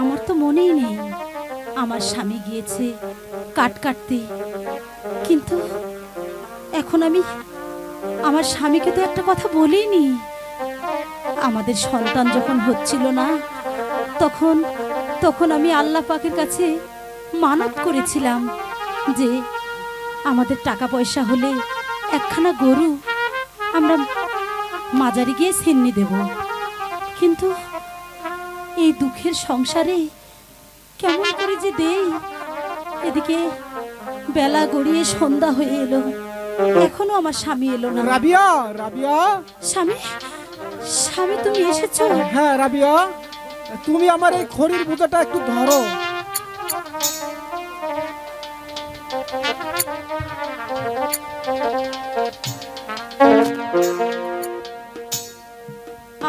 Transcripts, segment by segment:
আমার তো মনেই নেই। আমার স্বামী গিয়েছে কাট কাটতে। কিন্তু এখন আমি আমার স্বামীকে তো একটা কথা বলিনি। আমাদের সন্তান যখন হচ্ছিল না, তখন তখন আমি আল্লাহ পাকের কাছে মানত করেছিলাম যে আমাদের টাকা পয়সা হলে একখানা গরু আমরা মাজারে গিয়ে সিন্নি দেব। কিন্তু এই দুঃখের সংসারে কেমন করে যে দেই? এদিকে বেলা গড়িয়ে সন্ধ্যা হয়ে এলো। এখনও আমার স্বামী এলো না। রাবিয়া রাবিয়া। স্বামী স্বামী তুমি এসেছ? হ্যাঁ রাবিয়া। তুমি আমার এই খড়ির বোঝাটা একটু ধরো।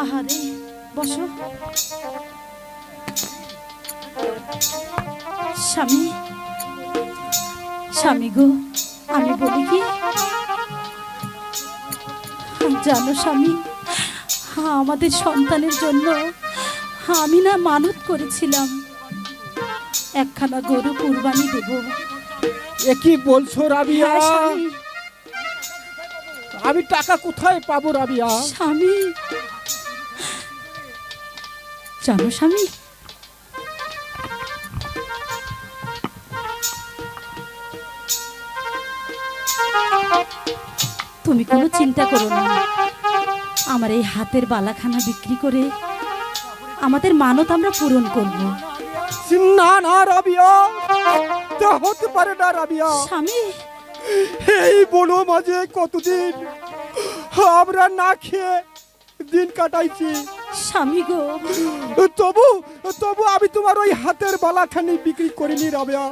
আহারে বসো। স্বামী স্বামী গো আমি বলি কি? জানো স্বামী আমাদের সন্তানের জন্য আমি না মানত করেছিলাম। একখানা গরু কুরবানি দেব। এ কি বলছো রাবিয়া? হ্যাঁ, আমি টাকা কোথায় পাবো রাবিয়া? স্বামী। জানো স্বামী তুমি কোনো চিন্তা করো না। আমার এই হাতের বালাখানা বিক্রি করে আমাদের মানত আমরা পূরণ করব। না না রাবিয়া তা হতে পারে না রাবিয়া। স্বামী। এই বনো মাঝে কতদিন আমরা না খেয়ে দিন কাটাইছি। স্বামী গো। তবু তবু আমি তোমার ওই হাতের বালাখানি বিক্রি করিনি রাবিয়া।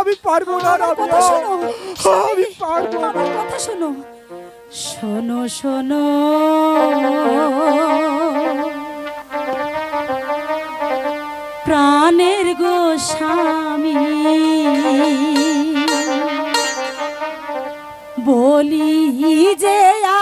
আমি পারব না কথা শোনো। আমি পারব না। কথা শোনো। শোনো শোনো। প্রাণের গো স্বামী বলি যে না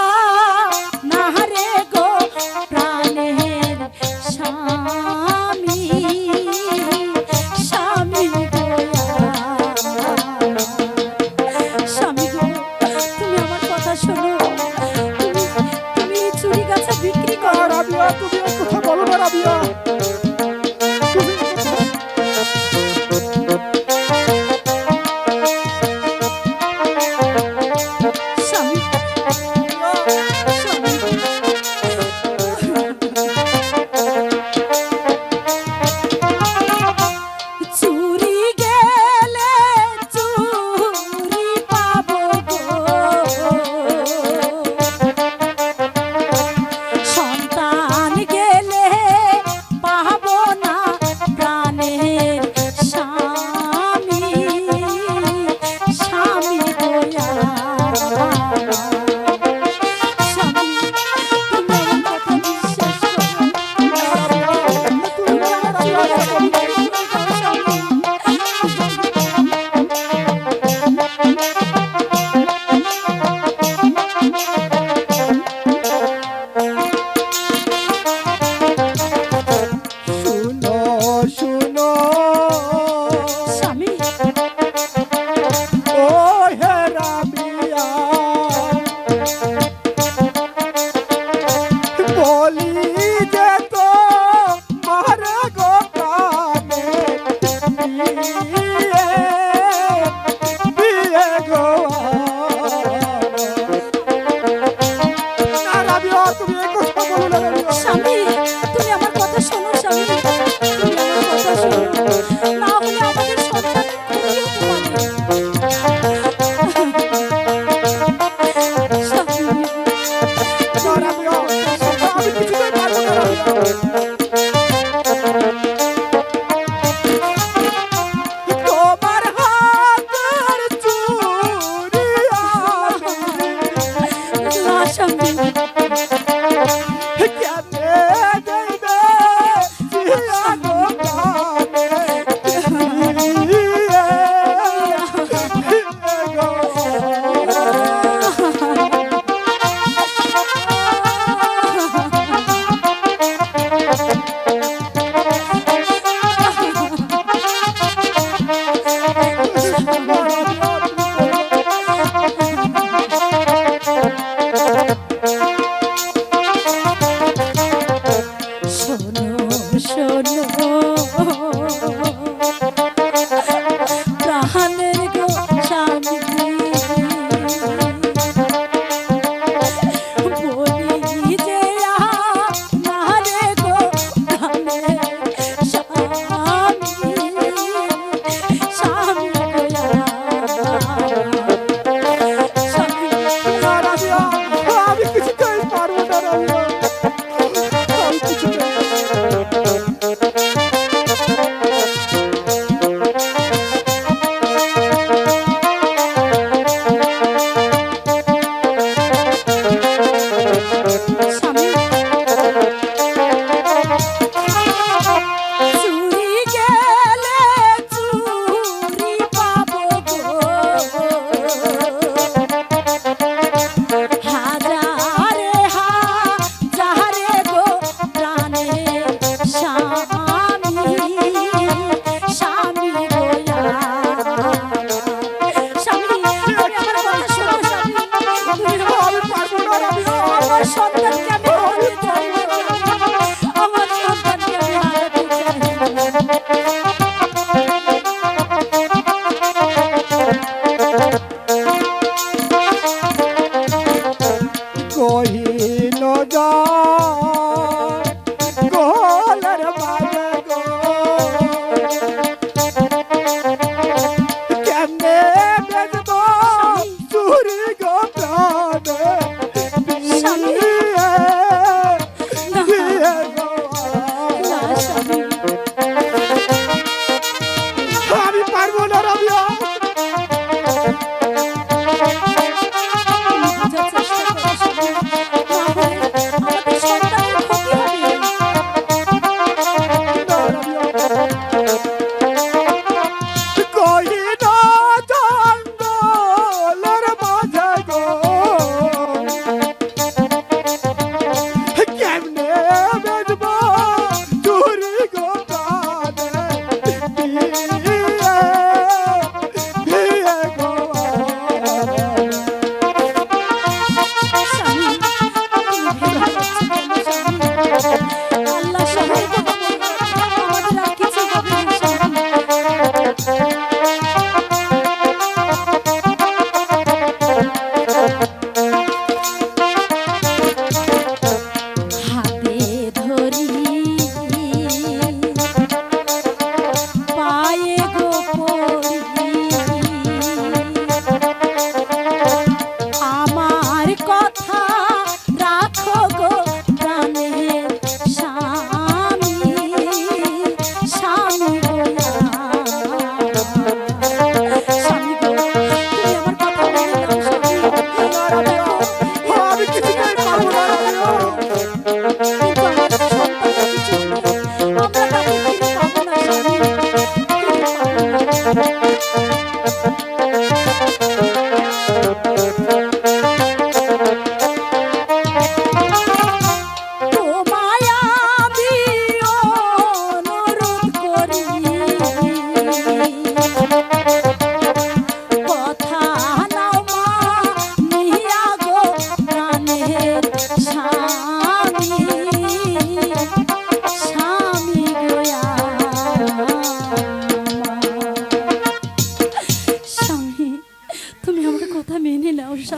show no.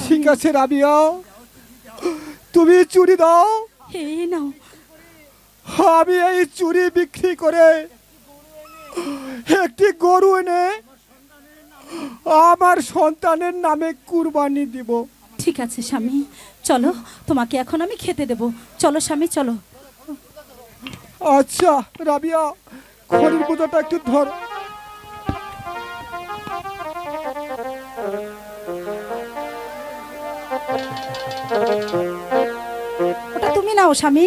ঠিক আছে রাবিয়া। তুমি চুরি দাও। এই নাও। আমি এই চুরি বিক্রি করে একটি গরু এনে আমার সন্তানের নামে কুরবানি দিব। ঠিক আছে স্বামী। চলো তোমাকে এখন আমি খেতে দেব। চলো স্বামী চলো। আচ্ছা রাবিয়া খড়ির বোতাটা একটু ধর। যাও স্বামী।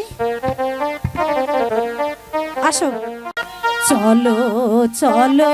আসো। চলো চলো।